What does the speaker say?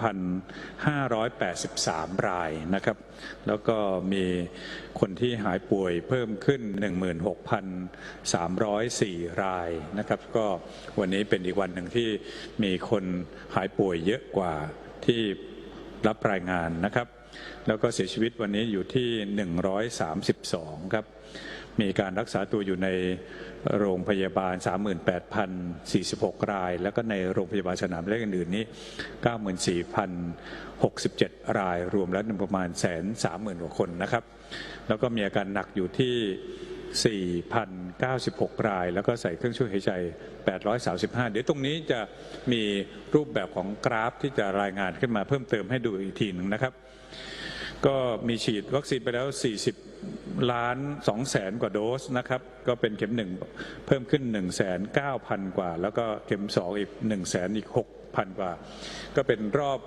2,583 รายนะครับ แล้วก็มีคนที่หายป่วยเพิ่มขึ้น 16,304 รายนะครับ ก็วันนี้เป็นอีกวันหนึ่งที่มีคนหายป่วยเยอะกว่าที่ รับรายงานนะครับ แล้วก็เสียชีวิตวันนี้อยู่ที่ 132 ครับ มีการรักษาตัวอยู่ในโรงพยาบาล 38,046 ราย แล้วก็ในโรงพยาบาลสนามและอื่นๆนี้ 94,067 ราย รวมแล้วประมาณแสนสามหมื่นกว่าคนนะครับ แล้วก็มีอาการหนักอยู่ที่ 4,096 ราย แล้วก็ใส่เครื่องช่วยหายใจ 835 เดี๋ยวตรงนี้จะมีรูปแบบของกราฟที่จะรายงานขึ้นมาเพิ่มเติมให้ดูอีกทีหนึ่งนะครับ ก็มีฉีดวัคซีนไปแล้ว 40 ล้าน2แสนกว่าโดสนะครับ ก็เป็นเข็มหนึ่งเพิ่มขึ้น 1 9 0 0 0 กว่า แล้วก็เข็ม 2 อีก 1 0 0 0 0 0อีก 6,000 กว่า ก็เป็นรอบ